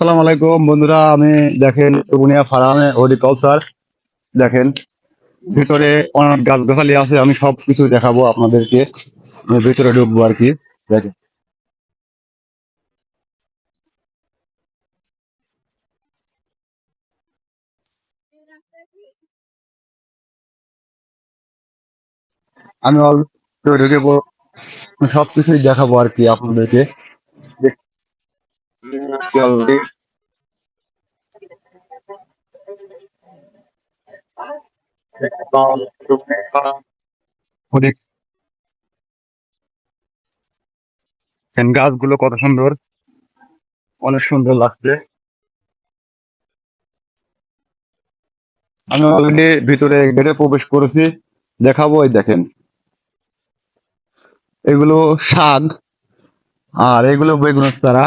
সালাম আলাইকুম, বন্ধুরা, আমি দেখেন বুনিয়া ফার্মে হরিকালচার দেখেন, ভিতরে অনেক গাছ গাছালি আছে, আমি সব কিছু দেখাবো আপনাদেরকে। ভিতরে ঢুকবো আর কি, দেখেন। আমি অল্প ঢুকে পড়- সব কিছুই দেখাবো আর কি আপনাদেরকে। গাছগুলো কত সুন্দর? অনেক সুন্দর লাগছে। আমি অলরেডি ভিতরে গেটে প্রবেশ করেছি। দেখাবো এই দেখেন। এগুলো শাক। আর এগুলো বেগুনের চারা।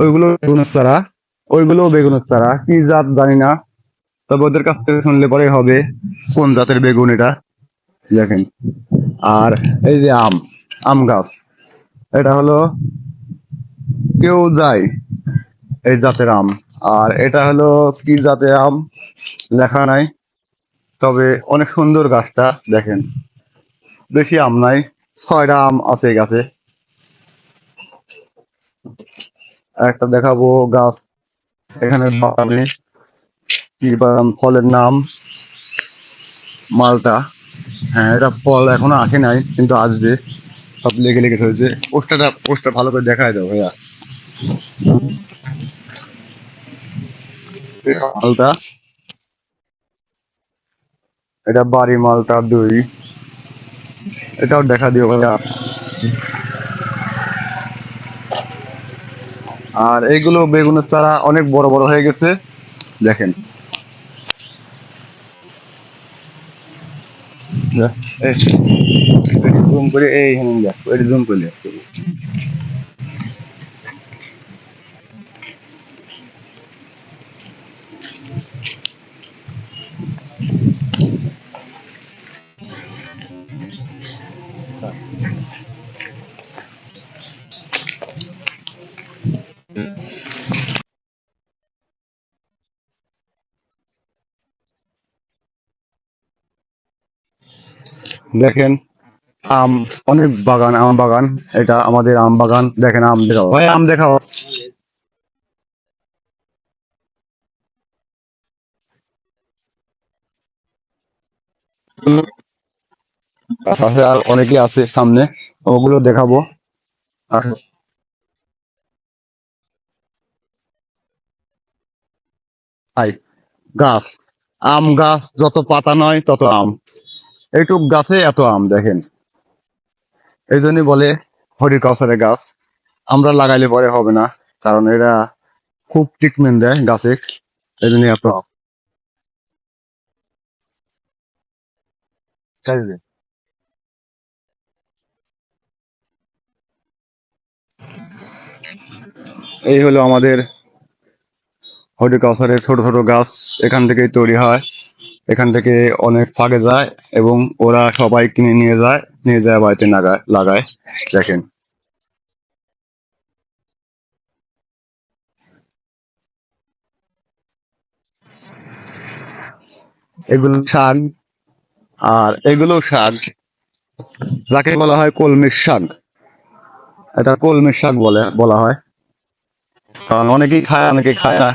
ওইগুলো বেগুনের চারা। ওইগুলো বেগুনের চারা। কি জাত জানি না। তবে ওদের কাছ থেকে শুনলে পরে হবে। কোন জাতের বেগুন এটা? দেখেন। আর এই যে আম আম গাছ। এটা হলো কেউ যায় এই জাতের আম। আর এটা হলো কি জাতের আম? লেখা নাই। তবে অনেক সুন্দর গাছটা, দেখেন। বেশি আম নাই। ছয়টা আম আছে এই একটা দেখাবো গাছ। এখানে ফলের নাম। মালটা। হ্যাঁ এটা ফল এখনও আসে নাই কিন্তু আসবে। সব লেগে লেগে হয়েছে পোস্টারটা পোস্টার ভালো করে দেখায় দাও ভাইয়া। মালটা। এটা বাড়ি মালটা দুই। এটাও দেখা দিও ভাইয়া। আর এইগুলো বেগুনের চারা অনেক বড় বড় হয়ে গেছে। দেখেন। করে এই জুম করলে দেখেন আম অনেক বাগান আম বাগান। এটা আমাদের আম বাগান। দেখেন আম দেখাও। ভাই আম দেখাও। আছে আর অনেকেই আছে সামনে। ওগুলো দেখাবো। আর গাছ। আম গাছ যত পাতা নয় তত আম। এইটুক গাছে এত আম দেখেন। এই জন্যই বলে হরিকালচারের গাছ। আমরা লাগাইলে পরে হবে না কারণ এরা খুব ট্রিটমেন্ট দেয় গাছে। এই জন্য এত আম। এই হলো আমাদের হর্টিকালচারের ছোট ছোট গাছ এখান থেকেই তৈরি হয়। এখান থেকে অনেক ফাঁকে যায় এবং ওরা সবাই কিনে নিয়ে যায় নিয়ে যায় বাড়িতে লাগায় লাগায়, দেখেন। এগুলো শাক, আর এগুলো শাক, যাকে বলা হয় কলমির শাক। এটা কলমির শাক বলে, বলা হয়। কারণ অনেকেই খায় অনেকে খায় না।